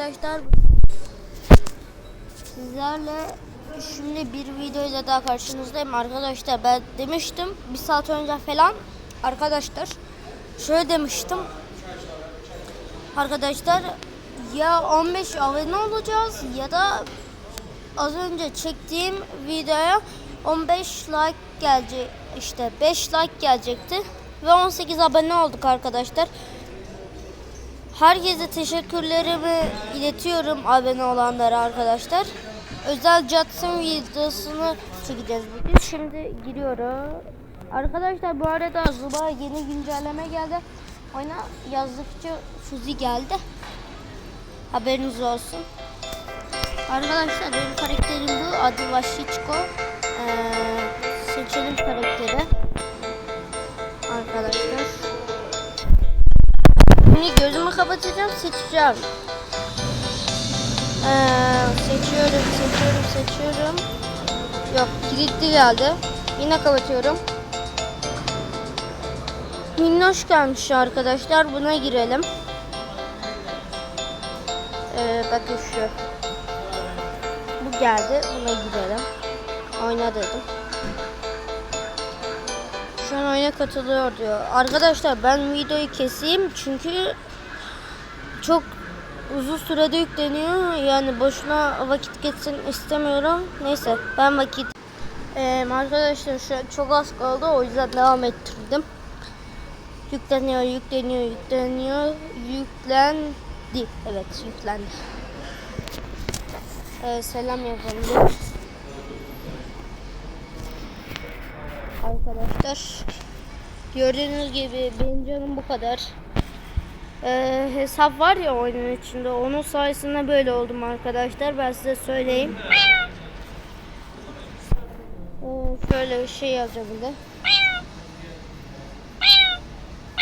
Arkadaşlar sizlerle şimdi bir videoyla daha karşınızdayım arkadaşlar ben demiştim bir saat önce falan arkadaşlar şöyle demiştim arkadaşlar ya 15 abone olacağız ya da az önce çektiğim videoya 15 like gelecek işte 5 like gelecekti ve 18 abone olduk arkadaşlar. Herkese teşekkürlerimi iletiyorum abone olanlara arkadaşlar. Özel Judson videosunu çekeceğiz bugün. Şimdi giriyoruz. Arkadaşlar bu arada Zuba yeni güncelleme geldi. Oyuna yazdıkça Fuzi geldi. Haberiniz olsun. Arkadaşlar benim karakterim bu. Adı Vashichko. Ee, seçelim karakteri. Arkadaşlar. Kapatacağım, seçeceğim. Ee, seçiyorum, seçiyorum, seçiyorum. Yok, kilitli geldi. Yine kapatıyorum. Minnoş gelmiş arkadaşlar. Buna girelim. Ee, bakın şu. Bu geldi. Buna girelim. Oyna dedim. Şu an oyuna katılıyor diyor. Arkadaşlar ben videoyu keseyim çünkü çok uzun sürede yükleniyor. Yani boşuna vakit geçsin istemiyorum. Neyse ben vakit ee, arkadaşlar şu çok az kaldı o yüzden devam ettirdim. Yükleniyor, yükleniyor, yükleniyor, yüklendi. Evet, yüklendi. Ee, selam yapalım. Arkadaşlar gördüğünüz gibi benim canım bu kadar. Ee, hesap var ya oyunun içinde onun sayesinde böyle oldum arkadaşlar ben size söyleyeyim. Ee, şöyle bir şey yazacağım bir.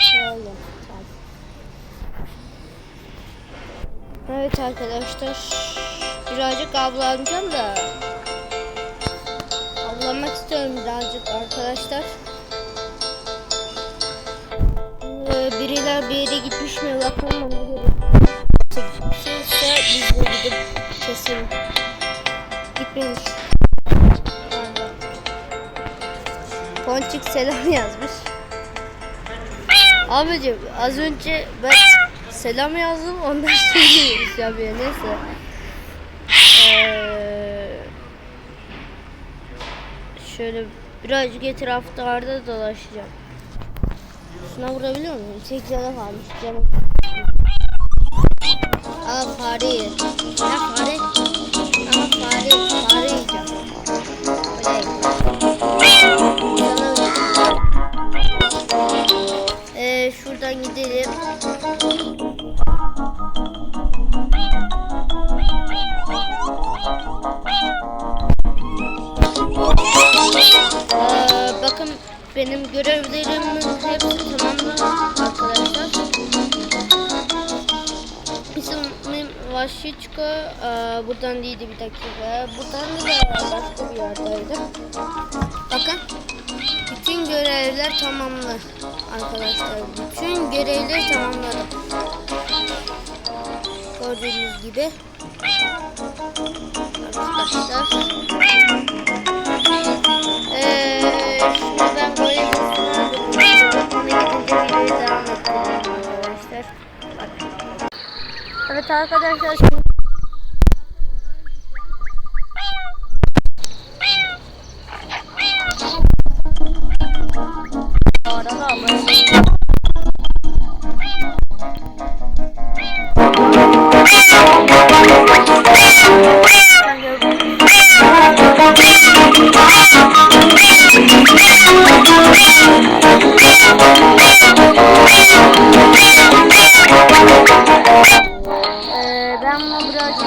Şöyle. Evet arkadaşlar birazcık avlanacağım da avlanmak istiyorum birazcık arkadaşlar. Ee, biriler bir yere gitmiş mi bakalım ona göre. Kimse biz de gidip kesin gitmemiş. Ponçik selam yazmış. Abicim az önce ben selam yazdım ondan sonra ya bir neyse. Ee, şöyle birazcık etraflarda dolaşacağım. Şuna vurabiliyor muyum? Tek canı kalmış canım. Aa fare ye. Ya benim görevlerimin hepsi tamamlandı arkadaşlar. Bizim Vaşiçko e, buradan değildi bir dakika. Buradan da başka bir yerdeydi. Bakın bütün görevler tamamlı arkadaşlar. Bütün görevleri tamamladım. Gördüğünüz gibi. Arkadaşlar. Ee, Evet arkadaşlar Ee,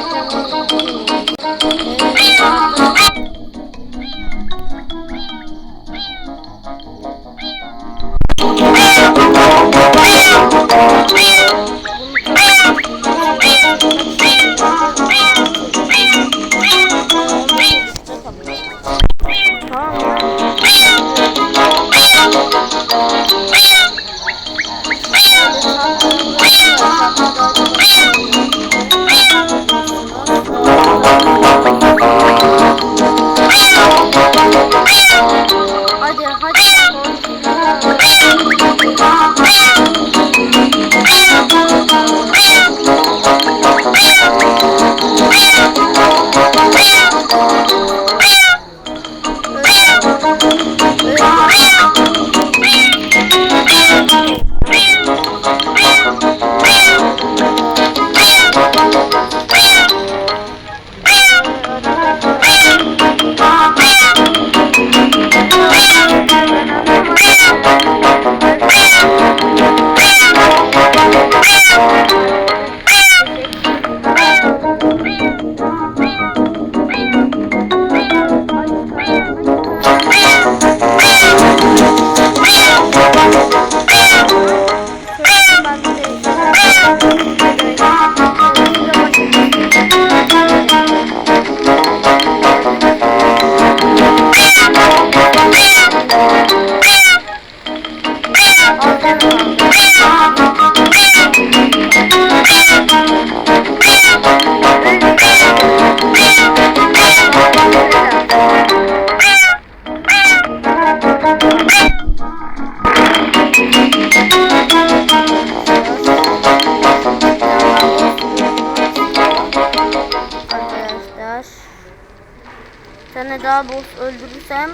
Daha boss öldürürsem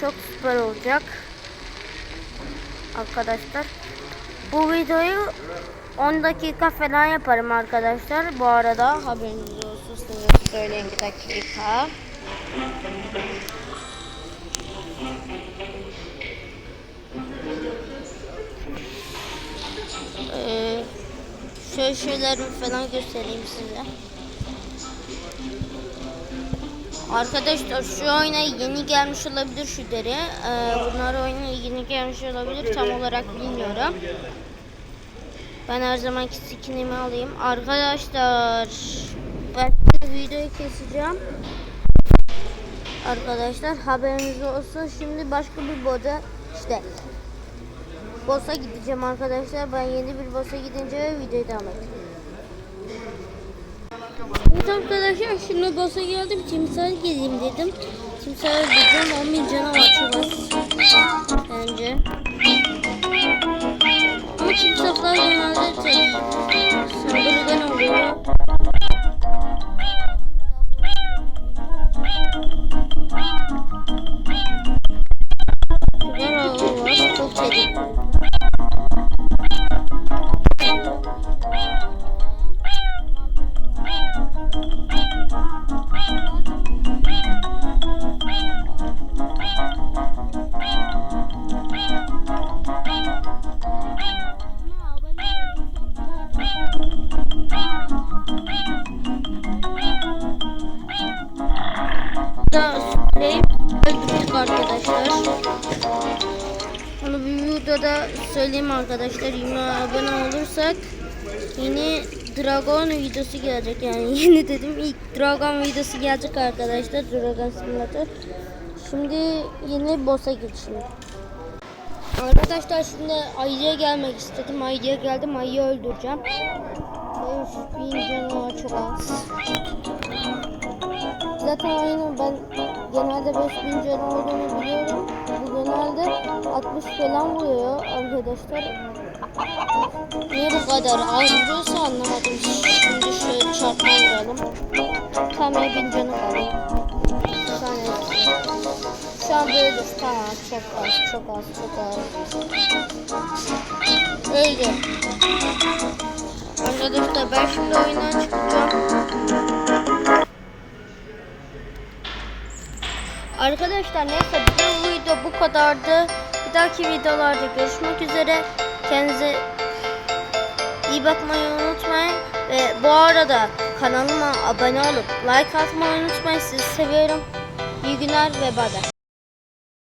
çok süper olacak. Arkadaşlar. Bu videoyu 10 dakika falan yaparım arkadaşlar. Bu arada haberiniz olsun size söyleyeyim bir dakika. Ee, şöyle şeylerimi falan göstereyim size. Arkadaşlar şu oyuna yeni gelmiş olabilir şu deri. Ee, bunlar oyuna yeni gelmiş olabilir tam olarak bilmiyorum. Ben her zamanki skinimi alayım. Arkadaşlar şimdi videoyu keseceğim. Arkadaşlar haberiniz olsun. Şimdi başka bir boda işte boss'a gideceğim arkadaşlar. Ben yeni bir boss'a gidince videoyu devam edeceğim. Evet arkadaşlar şimdi boss'a geldim. Timsah geleyim dedim. Timsah öldüreceğim. 10 bin canı var çok az. Bence. Ama timsahlar genelde tek saldırgan oluyor. Söyleyeyim arkadaşlar. Yine abone olursak yeni Dragon videosu gelecek. Yani yeni dedim ilk Dragon videosu gelecek arkadaşlar. Dragon Simulator. Şimdi yeni boss'a geçelim. Arkadaşlar şimdi ayıya gelmek istedim. Ayıya geldim. Ayıyı öldüreceğim. 500 bin çok az. Zaten oyunun ben genelde 5000 canı olduğunu biliyorum. Genelde 60 falan vuruyor arkadaşlar. Niye bu kadar az vuruyorsa anlamadım. Şimdi şöyle çarpma vuralım. Tam 1000 canı kaldı. Şu an böyle dur. Tamam çok az çok az çok az. Öldü. Arkadaşlar ben şimdi oyundan çıkacağım. Arkadaşlar neyse bu video bu kadardı. Bir dahaki videolarda görüşmek üzere. Kendinize iyi bakmayı unutmayın. Ve bu arada kanalıma abone olup like atmayı unutmayın. Sizi seviyorum. İyi günler ve bay.